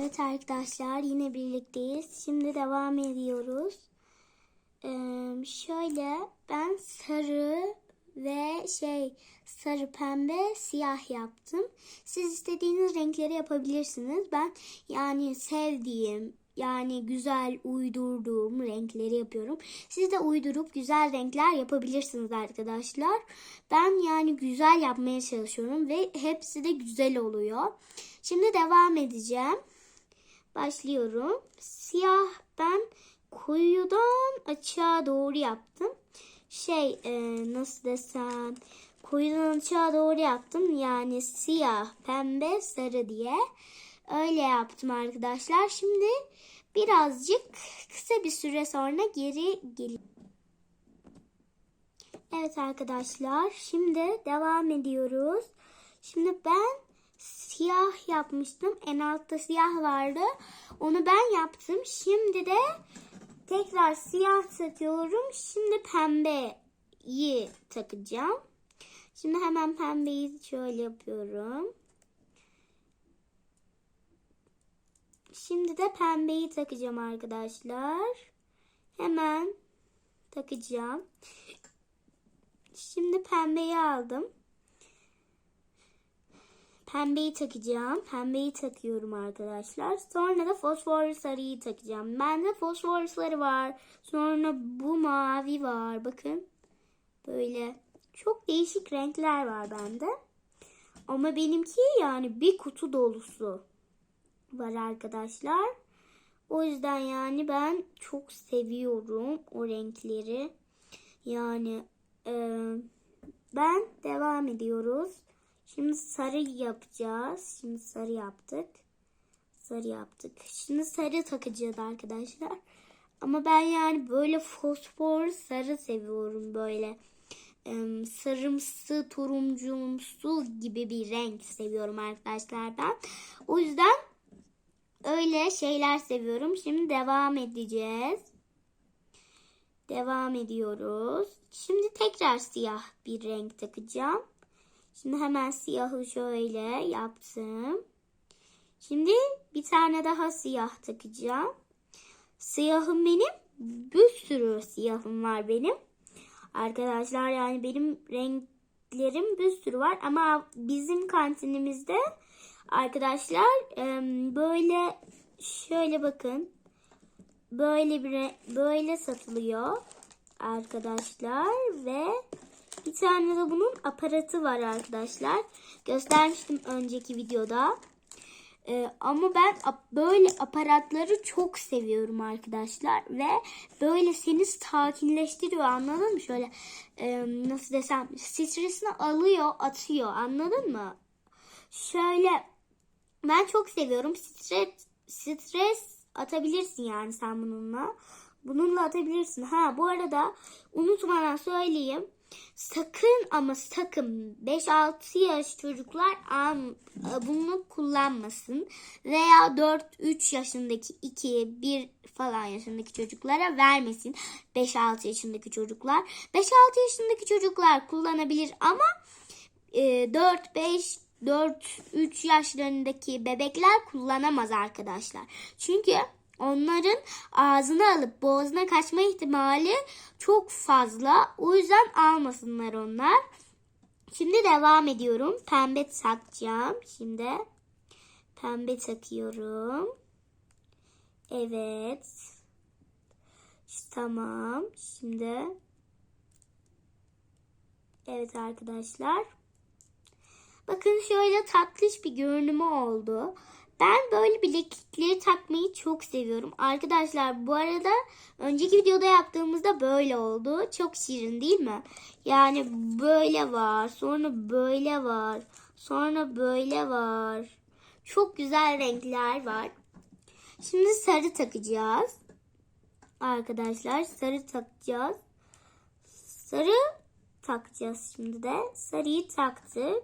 Evet arkadaşlar yine birlikteyiz. Şimdi devam ediyoruz. Ee, şöyle ben sarı ve şey sarı pembe siyah yaptım. Siz istediğiniz renkleri yapabilirsiniz. Ben yani sevdiğim yani güzel uydurduğum renkleri yapıyorum. Siz de uydurup güzel renkler yapabilirsiniz arkadaşlar. Ben yani güzel yapmaya çalışıyorum ve hepsi de güzel oluyor. Şimdi devam edeceğim. Başlıyorum. Siyah ben koyudan açığa doğru yaptım. Şey e, nasıl desem koyudan açığa doğru yaptım. Yani siyah, pembe, sarı diye. Öyle yaptım arkadaşlar. Şimdi birazcık kısa bir süre sonra geri geleyim. Evet arkadaşlar şimdi devam ediyoruz. Şimdi ben siyah yapmıştım. En altta siyah vardı. Onu ben yaptım. Şimdi de tekrar siyah takıyorum. Şimdi pembeyi takacağım. Şimdi hemen pembeyi şöyle yapıyorum. Şimdi de pembeyi takacağım arkadaşlar. Hemen takacağım. Şimdi pembeyi aldım. Pembeyi takacağım. Pembeyi takıyorum arkadaşlar. Sonra da fosfor sarıyı takacağım. Bende fosfor sarı var. Sonra bu mavi var. Bakın. Böyle çok değişik renkler var bende. Ama benimki yani bir kutu dolusu var arkadaşlar. O yüzden yani ben çok seviyorum o renkleri. Yani e, ben devam ediyoruz. Şimdi sarı yapacağız. Şimdi sarı yaptık. Sarı yaptık. Şimdi sarı takacağız arkadaşlar. Ama ben yani böyle fosfor sarı seviyorum böyle. Sarımsı, turuncumsu gibi bir renk seviyorum arkadaşlar ben. O yüzden öyle şeyler seviyorum. Şimdi devam edeceğiz. Devam ediyoruz. Şimdi tekrar siyah bir renk takacağım. Şimdi hemen siyahı şöyle yaptım. Şimdi bir tane daha siyah takacağım. Siyahım benim. Bir sürü siyahım var benim. Arkadaşlar yani benim renklerim bir sürü var. Ama bizim kantinimizde arkadaşlar böyle şöyle bakın. Böyle bir böyle satılıyor arkadaşlar ve bir tane de bunun aparatı var arkadaşlar. Göstermiştim önceki videoda. Ee, ama ben böyle aparatları çok seviyorum arkadaşlar. Ve böyle seni sakinleştiriyor anladın mı? Şöyle e, nasıl desem stresini alıyor atıyor anladın mı? Şöyle ben çok seviyorum. Stres, stres atabilirsin yani sen bununla. Bununla atabilirsin. Ha bu arada unutmadan söyleyeyim. Sakın ama sakın 5-6 yaş çocuklar bunu kullanmasın. Veya 4-3 yaşındaki 2 1 falan yaşındaki çocuklara vermesin. 5-6 yaşındaki çocuklar. 5-6 yaşındaki çocuklar kullanabilir ama 4-5 4-3 yaşlarındaki bebekler kullanamaz arkadaşlar. Çünkü onların ağzını alıp boğazına kaçma ihtimali çok fazla. O yüzden almasınlar onlar. Şimdi devam ediyorum. Pembe takacağım. Şimdi pembe takıyorum. Evet. Tamam. Şimdi Evet arkadaşlar. Bakın şöyle tatlış bir görünümü oldu. Ben böyle bileklikleri takmayı çok seviyorum. Arkadaşlar bu arada önceki videoda yaptığımızda böyle oldu. Çok şirin değil mi? Yani böyle var. Sonra böyle var. Sonra böyle var. Çok güzel renkler var. Şimdi sarı takacağız. Arkadaşlar sarı takacağız. Sarı takacağız şimdi de. Sarıyı taktık.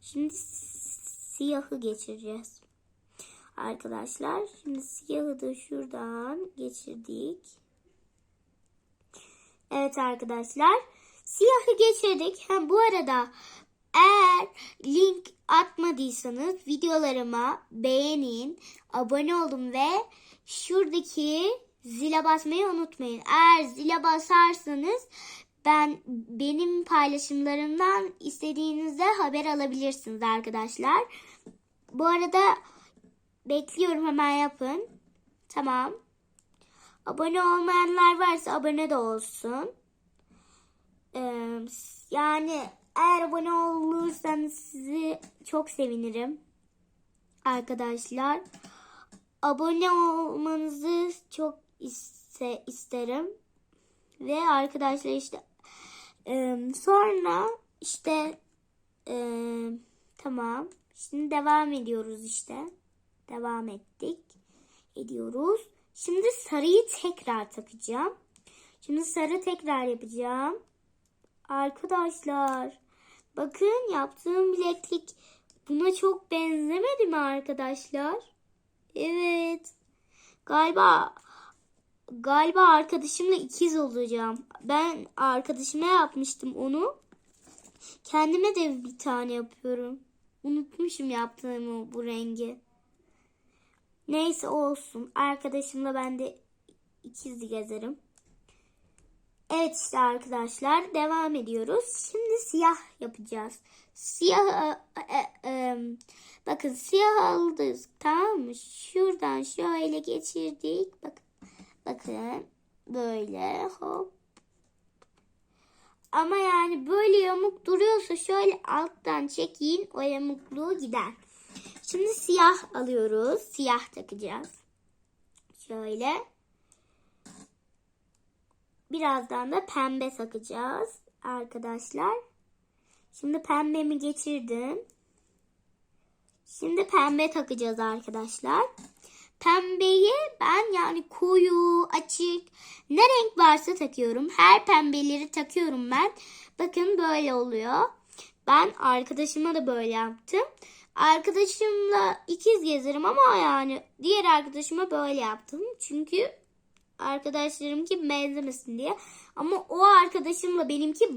Şimdi siyahı geçireceğiz. Arkadaşlar şimdi siyahı da şuradan geçirdik. Evet arkadaşlar siyahı geçirdik. Ha, bu arada Eğer link atmadıysanız videolarıma beğenin, abone olun ve şuradaki zile basmayı unutmayın. Eğer zile basarsanız ben benim paylaşımlarımdan istediğinizde haber alabilirsiniz arkadaşlar. Bu arada bekliyorum hemen yapın. Tamam. Abone olmayanlar varsa abone de olsun. Ee, yani eğer abone olursanız sizi çok sevinirim. Arkadaşlar. Abone olmanızı çok iste, isterim. Ve arkadaşlar işte e, sonra işte e, tamam. Şimdi devam ediyoruz işte. Devam ettik. Ediyoruz. Şimdi sarıyı tekrar takacağım. Şimdi sarı tekrar yapacağım. Arkadaşlar bakın yaptığım bileklik buna çok benzemedi mi arkadaşlar? Evet. Galiba galiba arkadaşımla ikiz olacağım. Ben arkadaşıma yapmıştım onu. Kendime de bir tane yapıyorum. Unutmuşum yaptığımı bu rengi. Neyse olsun. Arkadaşımla ben de ikiz gezerim. Evet işte arkadaşlar devam ediyoruz. Şimdi siyah yapacağız. Siyah e, e, e, bakın siyah aldık tamam mı? Şuradan şöyle geçirdik. Bakın bakın böyle hop. Ama yani böyle yamuk duruyorsa şöyle alttan çekin o yamukluğu gider. Şimdi siyah alıyoruz. Siyah takacağız. Şöyle. Birazdan da pembe takacağız arkadaşlar. Şimdi pembemi geçirdim. Şimdi pembe takacağız arkadaşlar. Pembeyi ben yani koyu, açık ne renk varsa takıyorum. Her pembeleri takıyorum ben. Bakın böyle oluyor. Ben arkadaşıma da böyle yaptım. Arkadaşımla ikiz gezerim ama yani diğer arkadaşıma böyle yaptım. Çünkü arkadaşlarım ki benzemesin diye. Ama o arkadaşımla benimki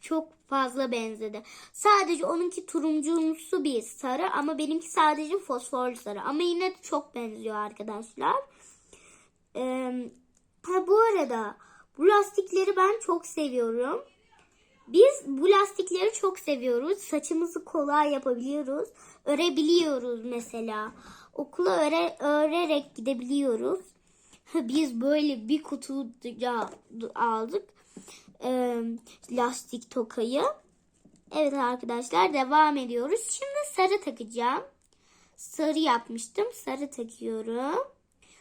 çok fazla benzedi. Sadece onunki turuncumsu bir sarı ama benimki sadece fosforlu sarı. Ama yine de çok benziyor arkadaşlar. Ee, ha bu arada bu lastikleri ben çok seviyorum. Biz bu lastikleri çok seviyoruz. Saçımızı kolay yapabiliyoruz. Örebiliyoruz mesela. Okula öre, örerek gidebiliyoruz. Biz böyle bir kutu aldık. Ee, lastik tokayı. Evet arkadaşlar devam ediyoruz. Şimdi sarı takacağım. Sarı yapmıştım. Sarı takıyorum.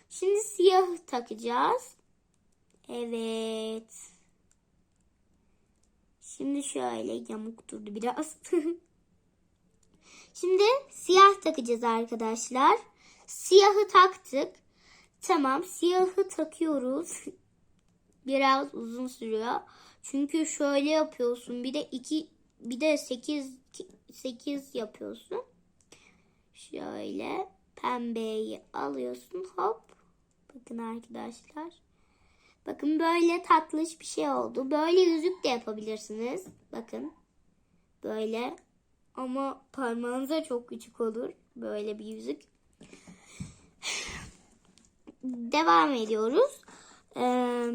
Şimdi siyah takacağız. Evet. Şimdi şöyle yamuk durdu biraz. Şimdi siyah takacağız arkadaşlar. Siyahı taktık. Tamam siyahı takıyoruz. Biraz uzun sürüyor. Çünkü şöyle yapıyorsun. Bir de iki bir de 8 8 yapıyorsun. Şöyle pembeyi alıyorsun. Hop. Bakın arkadaşlar. Bakın böyle tatlış bir şey oldu. Böyle yüzük de yapabilirsiniz. Bakın. Böyle. Ama parmağınıza çok küçük olur. Böyle bir yüzük. Devam ediyoruz. Ee,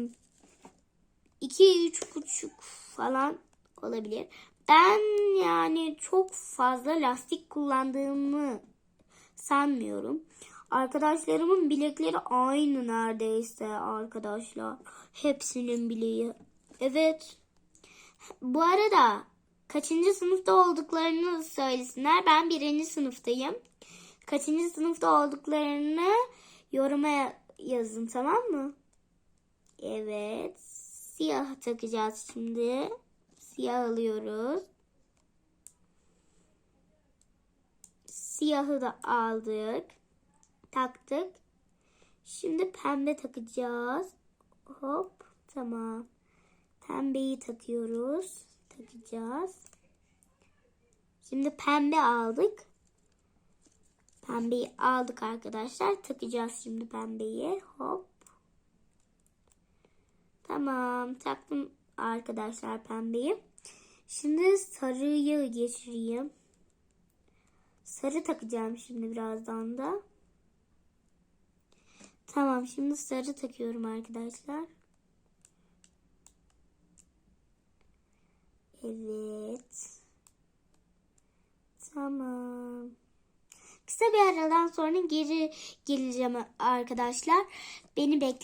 iki üç buçuk falan olabilir. Ben yani çok fazla lastik kullandığımı sanmıyorum. Arkadaşlarımın bilekleri aynı neredeyse arkadaşlar. Hepsinin bileği. Evet. Bu arada kaçıncı sınıfta olduklarını söylesinler. Ben birinci sınıftayım. Kaçıncı sınıfta olduklarını yoruma yazın tamam mı? Evet. Siyah takacağız şimdi. Siyah alıyoruz. Siyahı da aldık. Taktık. Şimdi pembe takacağız. Hop. Tamam. Pembeyi takıyoruz. Takacağız. Şimdi pembe aldık. Pembeyi aldık arkadaşlar. Takacağız şimdi pembeyi. Hop. Tamam. Taktım arkadaşlar pembeyi. Şimdi sarıyı geçireyim. Sarı takacağım şimdi birazdan da. Tamam şimdi sarı takıyorum arkadaşlar. Evet. Tamam. Kısa bir aradan sonra geri geleceğim arkadaşlar. Beni bekleyin.